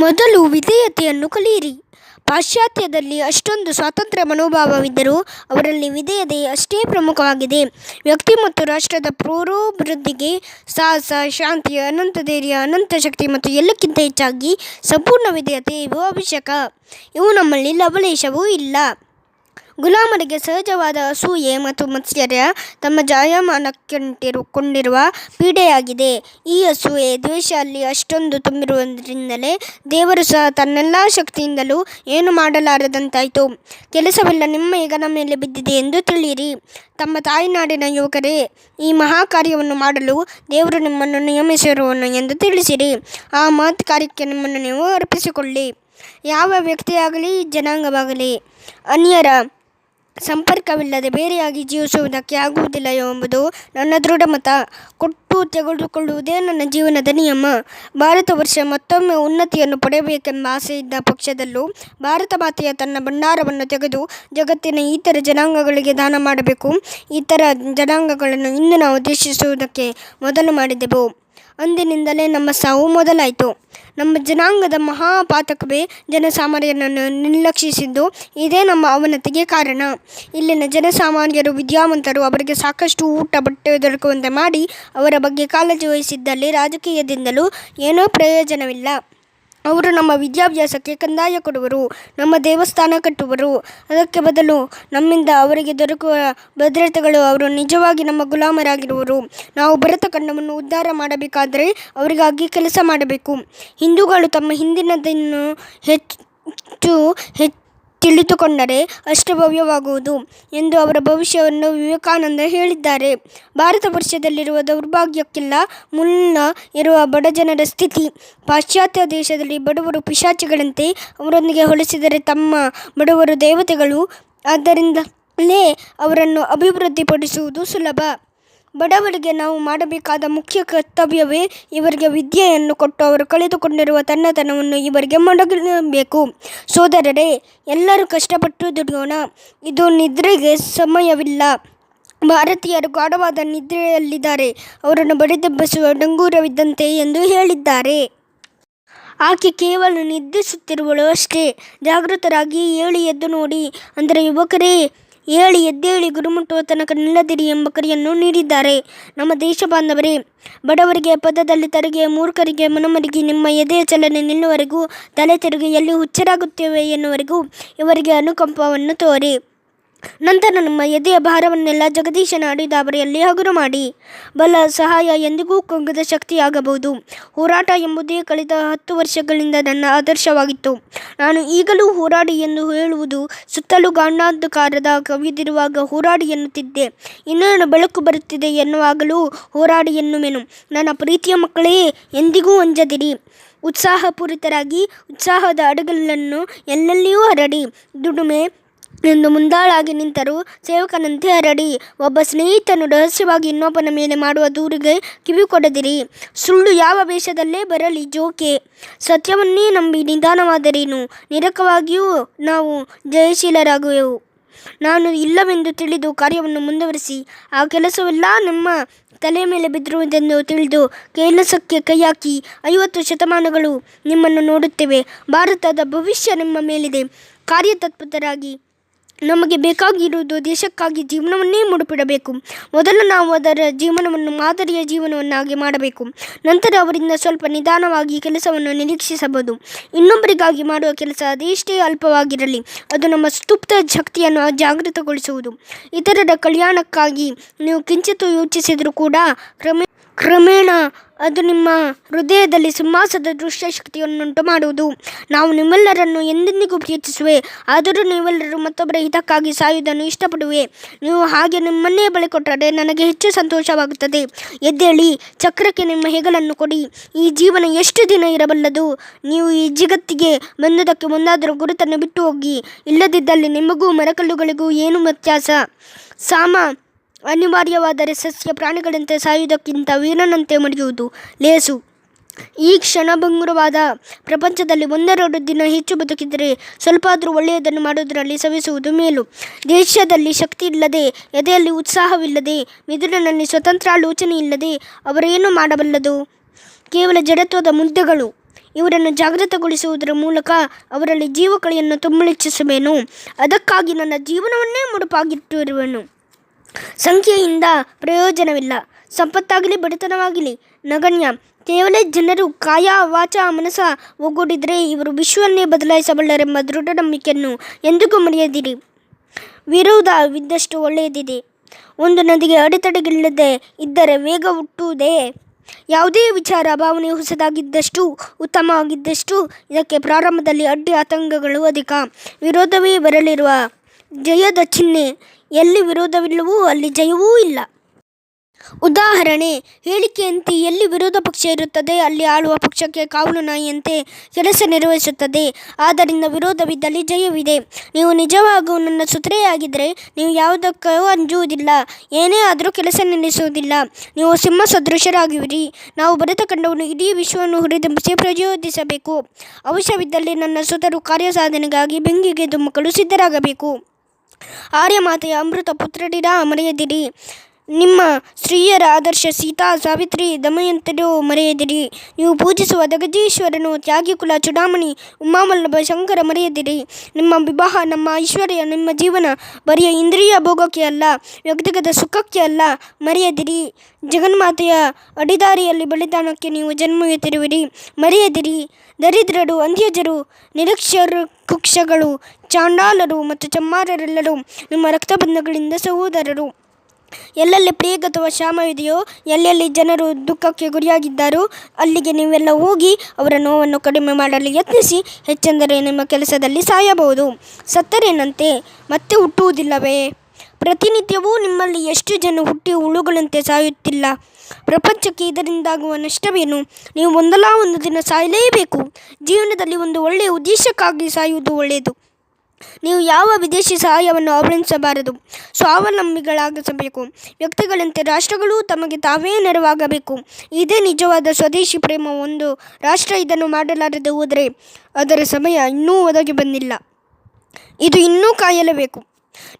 ಮೊದಲು ವಿಧೇಯತೆಯನ್ನು ಕಲಿಯಿರಿ. ಪಾಶ್ಚಾತ್ಯದಲ್ಲಿ ಅಷ್ಟೊಂದು ಸ್ವಾತಂತ್ರ್ಯ ಮನೋಭಾವವಿದ್ದರೂ ಅವರಲ್ಲಿ ವಿಧೇಯತೆ ಅಷ್ಟೇ ಪ್ರಮುಖವಾಗಿದೆ. ವ್ಯಕ್ತಿ ಮತ್ತು ರಾಷ್ಟ್ರದ ಪೂರ್ವಭಿವೃದ್ಧಿಗೆ ಸಾಹಸ, ಶಾಂತಿ, ಅನಂತ ಧೈರ್ಯ, ಅನಂತ ಶಕ್ತಿ ಮತ್ತು ಎಲ್ಲಕ್ಕಿಂತ ಹೆಚ್ಚಾಗಿ ಸಂಪೂರ್ಣ ವಿಧೇಯತೆ ಇವು ಅವಶ್ಯಕ. ಇವು ನಮ್ಮಲ್ಲಿ ಲವಲೇಶವೂ ಇಲ್ಲ. ಗುಲಾಮರಿಗೆ ಸಹಜವಾದ ಅಸೂಯೆ ಮತ್ತು ಮತ್ಸರ್ಯ ತಮ್ಮ ಜಾಯಮಾನಕ್ಕಿಟ್ಟಿರುವ ಪೀಡೆಯಾಗಿದೆ. ಈ ಅಸೂಯೆ ದ್ವೇಷ ಅಲ್ಲಿ ಅಷ್ಟೊಂದು ತುಂಬಿರುವುದರಿಂದಲೇ ದೇವರು ಸಹ ತನ್ನೆಲ್ಲ ಶಕ್ತಿಯಿಂದಲೂ ಏನು ಮಾಡಲಾರದಂತಾಯಿತು. ಕೆಲಸವೆಲ್ಲ, ನಿಮ್ಮ ಹೆಗಲ ಮೇಲೆ ಬಿದ್ದಿದೆ ಎಂದು ತಿಳಿಯಿರಿ. ತಮ್ಮ ತಾಯಿನಾಡಿನ ಯುವಕರೇ, ಈ ಮಹಾ ಕಾರ್ಯವನ್ನು ಮಾಡಲು ದೇವರು ನಿಮ್ಮನ್ನು ನಿಯಮಿಸಿರುವನು ಎಂದು ತಿಳಿಸಿರಿ. ಆ ಮಹತ್ ಕಾರ್ಯಕ್ಕೆ ನಿಮ್ಮನ್ನು ನೀವು ಅರ್ಪಿಸಿಕೊಳ್ಳಿ. ಯಾವ ವ್ಯಕ್ತಿಯಾಗಲಿ, ಜನಾಂಗವಾಗಲಿ, ಅನ್ಯರ ಸಂಪರ್ಕವಿಲ್ಲದೆ ಬೇರೆಯಾಗಿ ಜೀವಿಸುವುದಕ್ಕೆ ಆಗುವುದಿಲ್ಲ ಎಂಬುದು ನನ್ನ ದೃಢ ಮತ. ಕೊಟ್ಟು ತೆಗೆದುಕೊಳ್ಳುವುದೇ ನನ್ನ ಜೀವನದ ನಿಯಮ. ಭಾರತ ವರ್ಷ ಮತ್ತೊಮ್ಮೆ ಉನ್ನತಿಯನ್ನು ಪಡೆಯಬೇಕೆಂಬ ಆಸೆಯಿದ್ದ ಪಕ್ಷದಲ್ಲೂ ಭಾರತ ಮಾತೆಯ ತನ್ನ ಭಂಡಾರವನ್ನು ತೆಗೆದು ಜಗತ್ತಿನ ಇತರ ಜನಾಂಗಗಳಿಗೆ ದಾನ ಮಾಡಬೇಕು. ಇತರ ಜನಾಂಗಗಳನ್ನು ಇಂದು ನಾವು ದೇಶಿಸುವುದಕ್ಕೆ ಮೊದಲು ಮಾಡಿದೆವು. ಅಂದಿನಿಂದಲೇ ನಮ್ಮ ಸಾವು ಮೊದಲಾಯಿತು. ನಮ್ಮ ಜನಾಂಗದ ಮಹಾಪಾತಕವೇ ಜನಸಾಮಾನ್ಯರನ್ನು ನಿರ್ಲಕ್ಷಿಸಿದ್ದು. ಇದೇ ನಮ್ಮ ಅವನತಿಗೆ ಕಾರಣ. ಇಲ್ಲಿನ ಜನಸಾಮಾನ್ಯರು, ವಿದ್ಯಾವಂತರು ಅವರಿಗೆ ಸಾಕಷ್ಟು ಊಟ, ಬಟ್ಟೆ ದೊರಕುವಂತೆ ಮಾಡಿ ಅವರ ಬಗ್ಗೆ ಕಾಳಜಿ ವಹಿಸಿದ್ದಲ್ಲಿ ರಾಜಕೀಯದಿಂದಲೂ ಏನೂ ಪ್ರಯೋಜನವಿಲ್ಲ. ಅವರು ನಮ್ಮ ವಿದ್ಯಾಭ್ಯಾಸಕ್ಕೆ ಕಂದಾಯ ಕೊಡುವರು, ನಮ್ಮ ದೇವಸ್ಥಾನ ಕಟ್ಟುವರು. ಅದಕ್ಕೆ ಬದಲು ನಮ್ಮಿಂದ ಅವರಿಗೆ ದೊರಕುವ ಭದ್ರತೆಗಳು ಅವರು ನಿಜವಾಗಿ ನಮ್ಮ ಗುಲಾಮರಾಗಿರುವರು. ನಾವು ಭರತ ಕಂಡವನ್ನು ಉದ್ಧಾರ ಮಾಡಬೇಕಾದರೆ ಅವರಿಗಾಗಿ ಕೆಲಸ ಮಾಡಬೇಕು. ಹಿಂದೂಗಳು ತಮ್ಮ ಹಿಂದಿನದನ್ನು ಹೆಚ್ಚು ಹೆಚ್ಚು ತಿಳಿದುಕೊಂಡರೆ ಅಷ್ಟು ಭವ್ಯವಾಗುವುದು ಎಂದು ಅವರ ಭವಿಷ್ಯವನ್ನು ವಿವೇಕಾನಂದ ಹೇಳಿದ್ದಾರೆ. ಭಾರತ ವರ್ಷದಲ್ಲಿರುವ ದೌರ್ಭಾಗ್ಯಕ್ಕೆಲ್ಲ. ಮುನ್ನ ಇರುವ ಬಡಜನರ ಸ್ಥಿತಿ, ಪಾಶ್ಚಾತ್ಯ ದೇಶದಲ್ಲಿ ಬಡವರು ಪಿಶಾಚಿಗಳಂತೆ ಅವರೊಂದಿಗೆ ಹೋಲಿಸಿದರೆ ತಮ್ಮ ಬಡವರು ದೇವತೆಗಳು. ಆದ್ದರಿಂದಲೇ ಅವರನ್ನು ಅಭಿವೃದ್ಧಿಪಡಿಸುವುದು ಸುಲಭ. ಬಡವರಿಗೆ ನಾವು ಮಾಡಬೇಕಾದ ಮುಖ್ಯ ಕರ್ತವ್ಯವೇ ಇವರಿಗೆ ವಿದ್ಯೆಯನ್ನು ಕೊಟ್ಟು ಅವರು ಕಳೆದುಕೊಂಡಿರುವ ತನ್ನತನವನ್ನು ಇವರಿಗೆ ಮಡಗಬೇಕು ಸೋದರರೇ, ಎಲ್ಲರೂ ಕಷ್ಟಪಟ್ಟು ದುಡಿಯೋಣ. ಇದು ನಿದ್ರೆಗೆ ಸಮಯವಿಲ್ಲ. ಭಾರತೀಯರು ಗಾಢವಾದ ನಿದ್ರೆಯಲ್ಲಿದ್ದಾರೆ. ಅವರನ್ನು ಬಡಿದೆಬ್ಬಿಸುವ ಡಂಗೂರವಿದ್ದಂತೆ ಎಂದು ಹೇಳಿದ್ದಾರೆ. ಆಕೆ ಕೇವಲ ನಿದ್ರಿಸುತ್ತಿರುವಳು ಅಷ್ಟೇ. ಜಾಗೃತರಾಗಿ ಹೇಳಿ ಎದ್ದು ನೋಡಿ, ಅಂದರೆ ಯುವಕರೇ ಏಳಿ ಎದ್ದೇಳಿ ಗುರುಮುಟ್ಟುವ ತನಕ ನಿಲ್ಲದಿರಿ ಎಂಬ ಕರೆಯನ್ನು ನೀಡಿದ್ದಾರೆ. ನಮ್ಮ ದೇಶ ಬಾಂಧವರೇ, ಬಡವರಿಗೆ ಪದದಲ್ಲಿ ತರಿಗೆ, ಮೂರ್ಖರಿಗೆ ಮನಮರಿಗೆ, ನಿಮ್ಮ ಎದೆಯ ಚಲನೆ ನಿಲ್ಲುವವರೆಗೂ, ತಲೆ ತಿರುಗಿ ಎಲ್ಲಿ ಹುಚ್ಚರಾಗುತ್ತೇವೆ ಎನ್ನುವರೆಗೂ ಇವರಿಗೆ ಅನುಕಂಪವನ್ನು ತೋರಿ. ನಂತರ ನಮ್ಮ ಎದೆಯ ಭಾರವನ್ನೆಲ್ಲ ಜಗದೀಶನ ಅಡಿದಾಬರಿಯಲ್ಲಿ ಹಗುರು ಮಾಡಿ. ಬಲ ಸಹಾಯ ಎಂದಿಗೂ ಕುಗ್ಗದ ಶಕ್ತಿಯಾಗಬಹುದು. ಹೋರಾಟ ಎಂಬುದೇ ಕಳೆದ ಹತ್ತು ವರ್ಷಗಳಿಂದ ನನ್ನ ಆದರ್ಶವಾಗಿತ್ತು. ನಾನು ಈಗಲೂ ಹೋರಾಡಿ ಎಂದು ಹೇಳುವುದು ಸುತ್ತಲೂ ಗಾಂಡಾಂಧಕಾರದ ಕವಿದಿರುವಾಗ ಹೋರಾಡಿ ಎನ್ನುತ್ತಿದ್ದೆ. ಇನ್ನೇನು ಬೆಳಕು ಬರುತ್ತಿದೆ ಎನ್ನುವಾಗಲೂ ಹೋರಾಡಿ ಎನ್ನುವೆನು. ನನ್ನ ಪ್ರೀತಿಯ ಮಕ್ಕಳೇ, ಎಂದಿಗೂ ಅಂಜದಿರಿ. ಉತ್ಸಾಹಪೂರಿತರಾಗಿ, ಉತ್ಸಾಹದ ಅಡುಗಲನ್ನು ಎಲ್ಲೆಲ್ಲಿಯೂ ಹರಡಿ. ದುಡಿಮೆ ಎಂದು ಮುಂದಾಳಾಗಿ ನಿಂತರು. ಸೇವಕನಂತೆ ಹರಡಿ, ಒಬ್ಬ ಸ್ನೇಹಿತನು ರಹಸ್ಯವಾಗಿ ಇನ್ನೊಬ್ಬನ ಮೇಲೆ ಮಾಡುವ ದೂರಿಗೆ ಕಿವಿ ಕೊಡದಿರಿ ಸುಳ್ಳು ಯಾವ ವೇಷದಲ್ಲೇ ಬರಲಿ ಜೋಕೆ. ಸತ್ಯವನ್ನೇ ನಂಬಿ ನಿಧಾನವಾದರೇನು? ನಿರಕವಾಗಿಯೂ ನಾವು ಜಯಶೀಲರಾಗುವೆವು. ನಾನು ಇಲ್ಲವೆಂದು ತಿಳಿದು ಕಾರ್ಯವನ್ನು ಮುಂದುವರಿಸಿ, ಆ ಕೆಲಸವೆಲ್ಲ ನಮ್ಮ ತಲೆ ಮೇಲೆ ಬಿದ್ದಿರುವುದೆಂದು ತಿಳಿದು ಕೆಲಸಕ್ಕೆ ಕೈ ಹಾಕಿ ಐವತ್ತು ಶತಮಾನಗಳು ನಿಮ್ಮನ್ನು ನೋಡುತ್ತೇವೆ. ಭಾರತದ ಭವಿಷ್ಯ ನಿಮ್ಮ ಮೇಲಿದೆ. ಕಾರ್ಯತತ್ಪರರಾಗಿ ನಮಗೆ ಬೇಕಾಗಿರುವುದು ದೇಶಕ್ಕಾಗಿ ಜೀವನವನ್ನೇ ಮುಡುಪಿಡಬೇಕು ಮೊದಲು ನಾವು ಅದರ ಜೀವನವನ್ನು ಮಾದರಿಯ ಜೀವನವನ್ನಾಗಿ ಮಾಡಬೇಕು. ನಂತರ ಅವರಿಂದ ಸ್ವಲ್ಪ ನಿಧಾನವಾಗಿ ಕೆಲಸವನ್ನು ನಿರೀಕ್ಷಿಸಬಹುದು. ಇನ್ನೊಬ್ಬರಿಗಾಗಿ ಮಾಡುವ ಕೆಲಸ ಅದೆಷ್ಟೇ ಅಲ್ಪವಾಗಿರಲಿ, ಅದು ನಮ್ಮ ಸ್ತುಪ್ತ ಶಕ್ತಿಯನ್ನು ಜಾಗೃತಗೊಳಿಸುವುದು. ಇತರರ ಕಲ್ಯಾಣಕ್ಕಾಗಿ ನೀವು ಕಿಂಚಿತ್ತು ಯೋಚಿಸಿದರೂ ಕೂಡ ಕ್ರಮೇ ಕ್ರಮೇಣ ಅದು ನಿಮ್ಮ ಹೃದಯದಲ್ಲಿ ಸಿಂಹಾಸದ ದೃಶ್ಯಶಕ್ತಿಯನ್ನುಂಟು ಮಾಡುವುದು. ನಾವು ನಿಮ್ಮೆಲ್ಲರನ್ನು ಎಂದೆಂದಿಗೂ ಪ್ರೀತಿಸುವೆ, ಆದರೂ ನೀವೆಲ್ಲರೂ ಮತ್ತೊಬ್ಬರ ಹಿತಕ್ಕಾಗಿ ಸಾಯುವುದನ್ನು ಇಷ್ಟಪಡುವೆ. ನೀವು ಹಾಗೆ ನಿಮ್ಮನ್ನೇ ಬಳಿ ಕೊಟ್ಟರೆ ನನಗೆ ಹೆಚ್ಚು ಸಂತೋಷವಾಗುತ್ತದೆ. ಎದ್ದೇಳಿ, ಚಕ್ರಕ್ಕೆ ನಿಮ್ಮ ಹೆಗಲನ್ನು ಕೊಡಿ. ಈ ಜೀವನ ಎಷ್ಟು ದಿನ ಇರಬಲ್ಲದು? ನೀವು ಈ ಜಗತ್ತಿಗೆ ಬಂದುದಕ್ಕೆ ಮುಂದಾದರೂ ಗುರುತನ್ನು ಬಿಟ್ಟು ಹೋಗಿ. ಇಲ್ಲದಿದ್ದಲ್ಲಿ ನಿಮಗೂ ಮರಕಲ್ಲುಗಳಿಗೂ ಏನು ವ್ಯತ್ಯಾಸ. ಸಾಮ ಅನಿವಾರ್ಯವಾದರೆ ಸಸ್ಯ ಪ್ರಾಣಿಗಳಂತೆ ಸಾಯುವುದಕ್ಕಿಂತ ವೀರನಂತೆ ಮಡಿಯುವುದು ಲೇಸು. ಈ ಕ್ಷಣಭಂಗುರವಾದ ಪ್ರಪಂಚದಲ್ಲಿ ಒಂದೆರಡು ದಿನ ಹೆಚ್ಚು ಬದುಕಿದರೆ ಸ್ವಲ್ಪ ಆದರೂ ಒಳ್ಳೆಯದನ್ನು ಮಾಡುವುದರಲ್ಲಿ ಸವಿಸುವುದು ಮೇಲು. ದೇಶದಲ್ಲಿ ಶಕ್ತಿ ಇಲ್ಲದೆ ಎದೆಯಲ್ಲಿ ಉತ್ಸಾಹವಿಲ್ಲದೆ, ಮಿದುಳಿನಲ್ಲಿ ಸ್ವತಂತ್ರ ಆಲೋಚನೆ ಇಲ್ಲದೆ ಅವರೇನು ಮಾಡಬಲ್ಲದು. ಕೇವಲ ಜಡತ್ವದ ಮುದ್ದೆಗಳು. ಇವರನ್ನು ಜಾಗೃತಗೊಳಿಸುವುದರ ಮೂಲಕ ಅವರಲ್ಲಿ ಜೀವಕಳೆಯನ್ನು ತುಂಬಲಿಚ್ಛಿಸುವೆನು ಅದಕ್ಕಾಗಿ ನನ್ನ ಜೀವನವನ್ನೇ ಮುಡುಪಾಗಿಟ್ಟಿರುವೆನು. ಸಂಖ್ಯೆಯಿಂದ ಪ್ರಯೋಜನವಿಲ್ಲ. ಸಂಪತ್ತಾಗಲಿ, ಬಡತನವಾಗಲಿ. ನಗಣ್ಯ, ಕೇವಲ ಜನರು ಕಾಯ ವಾಚ ಮನಸ ಒಗ್ಗೂಡಿದರೆ ಇವರು ವಿಶ್ವವನ್ನೇ ಬದಲಾಯಿಸಬಲ್ಲರೆಂಬ ದೃಢ ನಂಬಿಕೆಯನ್ನು ಎಂದಿಗೂ ಮರೆಯದಿರಿ. ವಿರೋಧವಿದ್ದಷ್ಟು ಒಳ್ಳೆಯದಿದೆ. ಒಂದು ನದಿಗೆ ಅಡೆತಡೆಗಳಿಲ್ಲದೆ ಇದ್ದರೆ ವೇಗ ಹುಟ್ಟುವುದೇ? ಯಾವುದೇ ವಿಚಾರ, ಭಾವನೆ ಹೊಸದಾಗಿದ್ದಷ್ಟು, ಉತ್ತಮವಾಗಿದ್ದಷ್ಟು ಇದಕ್ಕೆ ಪ್ರಾರಂಭದಲ್ಲಿ ಅಡ್ಡಿ ಆತಂಕಗಳು ಅಧಿಕ. ವಿರೋಧವೇ ಬರಲಿರುವ ಜಯದ ಚಿಹ್ನೆ. ಎಲ್ಲಿ ವಿರೋಧವಿಲ್ಲವೋ ಅಲ್ಲಿ ಜಯವೂ ಇಲ್ಲ. ಉದಾಹರಣೆ, ಹೇಳಿಕೆಯಂತೆ ಎಲ್ಲಿ ವಿರೋಧ ಪಕ್ಷ ಇರುತ್ತದೆ, ಅಲ್ಲಿ ಆಳುವ ಪಕ್ಷಕ್ಕೆ ಕಾವಲು ನಾಯಿಯಂತೆ ಕೆಲಸ ನಿರ್ವಹಿಸುತ್ತದೆ. ಆದ್ದರಿಂದ ವಿರೋಧವಿದ್ದಲ್ಲಿ ಜಯವಿದೆ. ನೀವು ನಿಜವಾಗೂ ನನ್ನ ಸುತ್ರೆಯಾಗಿದ್ದರೆ ನೀವು ಯಾವುದಕ್ಕೂ ಅಂಜುವುದಿಲ್ಲ. ಏನೇ ಆದರೂ ಕೆಲಸ ನಿಲ್ಲಿಸುವುದಿಲ್ಲ. ನೀವು ಸಿಂಹ ಸದೃಶರಾಗಿರಿ. ನಾವು ಬರೆತ ಕಂಡವನ್ನು ಇಡೀ ವಿಶ್ವವನ್ನು ಹುರಿದುಂಬಿಸಿ ಪ್ರಚೋದಿಸಬೇಕು. ಅವಶ್ಯವಿದ್ದಲ್ಲಿ ನನ್ನ ಸುತರು ಕಾರ್ಯಸಾಧನೆಗಾಗಿ ಬೆಂಕಿಗೆ ಧುಮುಕಲು ಸಿದ್ಧರಾಗಬೇಕು. ஆரியமாத்தை அமிர்த புத்திரடிடா அமரியதிடி. ನಿಮ್ಮ ಸ್ತ್ರೀಯರ ಆದರ್ಶ ಸೀತಾ ಸಾವಿತ್ರಿ ದಮಯಂತರು ಮರೆಯದಿರಿ. ನೀವು ಪೂಜಿಸುವ ಜಗದೀಶ್ವರನು ತ್ಯಾಗಿಕುಲ ಚುಡಾಮಣಿ ಉಮಾಮಲ್ಲಭ ಶಂಕರ ಮರೆಯದಿರಿ. ನಿಮ್ಮ ವಿವಾಹ ನಮ್ಮ ಐಶ್ವರ್ಯ, ನಿಮ್ಮ ಜೀವನ ಬರಿಯ ಇಂದ್ರಿಯ ಭೋಗಕ್ಕೆ ಅಲ್ಲ, ವ್ಯಕ್ತಿಗತ ಸುಖಕ್ಕೆ ಅಲ್ಲ, ಮರೆಯದಿರಿ. ಜಗನ್ಮಾತೆಯ ಅಡಿದಾರಿಯಲ್ಲಿ ಬಲಿದಾನಕ್ಕೆ ನೀವು ಜನ್ಮ ಎತ್ತಿರುವಿರಿ ಮರೆಯದಿರಿ. ದರಿದ್ರರು ಅಂಧ್ಯಜರು ನಿರಕ್ಷರು ಕುಕ್ಷಗಳು, ಚಾಂಡಾಲರು ಮತ್ತು ಚಮ್ಮಾರರೆಲ್ಲರೂ ನಿಮ್ಮ ರಕ್ತಬಂಧಗಳಿಂದ ಸಹೋದರರು. ಎಲ್ಲೆಲ್ಲಿ ಪ್ಲೇಗ್ ಅಥವಾ ಕ್ಷಾಮವಿದೆಯೋ ಎಲ್ಲೆಲ್ಲಿ ಜನರು ದುಃಖಕ್ಕೆ ಗುರಿಯಾಗಿದ್ದಾರೋ, ಅಲ್ಲಿಗೆ ನೀವೆಲ್ಲ ಹೋಗಿ ಅವರ ನೋವನ್ನು ಕಡಿಮೆ ಮಾಡಲು ಯತ್ನಿಸಿ, ಹೆಚ್ಚೆಂದರೆ ನಿಮ್ಮ ಕೆಲಸದಲ್ಲಿ ಸಾಯಬಹುದು. ಸತ್ತರೇನಂತೆ? ಮತ್ತೆ ಹುಟ್ಟುವುದಿಲ್ಲವೇ? ಪ್ರತಿನಿತ್ಯವೂ ನಿಮ್ಮಲ್ಲಿ ಎಷ್ಟು ಜನ ಹುಟ್ಟಿ ಹುಳುಗಳಂತೆ ಸಾಯುತ್ತಿಲ್ಲ? ಪ್ರಪಂಚಕ್ಕೆ ಇದರಿಂದಾಗುವ ನಷ್ಟವೇನು? ನೀವು ಒಂದಲ್ಲ ಒಂದು ದಿನ ಸಾಯಲೇಬೇಕು. ಜೀವನದಲ್ಲಿ ಒಂದು ಒಳ್ಳೆಯ ಉದ್ದೇಶಕ್ಕಾಗಿ ಸಾಯುವುದು ಒಳ್ಳೆಯದು. ನೀವು ಯಾವ ವಿದೇಶಿ ಸಹಾಯವನ್ನು ಅವಲಂಬಿಸಬಾರದು? ಸ್ವಾವಲಂಬಿಗಳಾಗಿಸಬೇಕು. ವ್ಯಕ್ತಿಗಳಂತೆ ರಾಷ್ಟ್ರಗಳು ತಮಗೆ ತಾವೇ ನೆರವಾಗಬೇಕು. ಇದೇ ನಿಜವಾದ ಸ್ವದೇಶಿ ಪ್ರೇಮ. ಒಂದು ರಾಷ್ಟ್ರ ಇದನ್ನು ಮಾಡಲಾರದೆ ಹೋದರೆ ಅದರ ಸಮಯ ಇನ್ನೂ ಒದಗಿ ಬಂದಿಲ್ಲ. ಇದು ಇನ್ನೂ ಕಾಯಲೇಬೇಕು.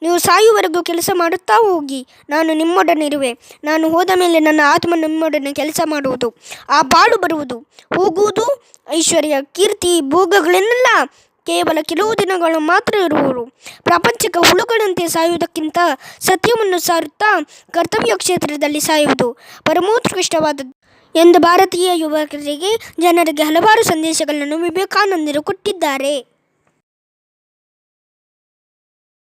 ನೀವು ಸಾಯುವರೆಗೂ ಕೆಲಸ ಮಾಡುತ್ತಾ ಹೋಗಿ. ನಾನು ನಿಮ್ಮೊಡನಿರುವೆ. ನಾನು ಹೋದ ಮೇಲೆ ನನ್ನ ಆತ್ಮ ನಿಮ್ಮೊಡನೆ ಕೆಲಸ ಮಾಡುವುದು. ಆ ಬಾಳು ಬರುವುದು. ಹೋಗುವುದು ಐಶ್ವರ್ಯ. ಕೀರ್ತಿ ಭೋಗಗಳನ್ನೆಲ್ಲ ಕೇವಲ ಕೆಲವು ದಿನಗಳು ಮಾತ್ರ ಇರುವರು. ಪ್ರಾಪಂಚಿಕ ಹುಳುಗಳಂತೆ ಸಾಯುವುದಕ್ಕಿಂತ ಸತ್ಯವನ್ನು ಸಾರುತ್ತಾ ಕರ್ತವ್ಯ ಕ್ಷೇತ್ರದಲ್ಲಿ ಸಾಯುವುದು ಪರಮೋತ್ಕೃಷ್ಟವಾದದ್ದು. ಎಂದು ಭಾರತೀಯ ಯುವಕರಿಗೆ ಜನರಿಗೆ ಹಲವಾರು ಸಂದೇಶಗಳನ್ನು ವಿವೇಕಾನಂದರು ಕೊಟ್ಟಿದ್ದಾರೆ.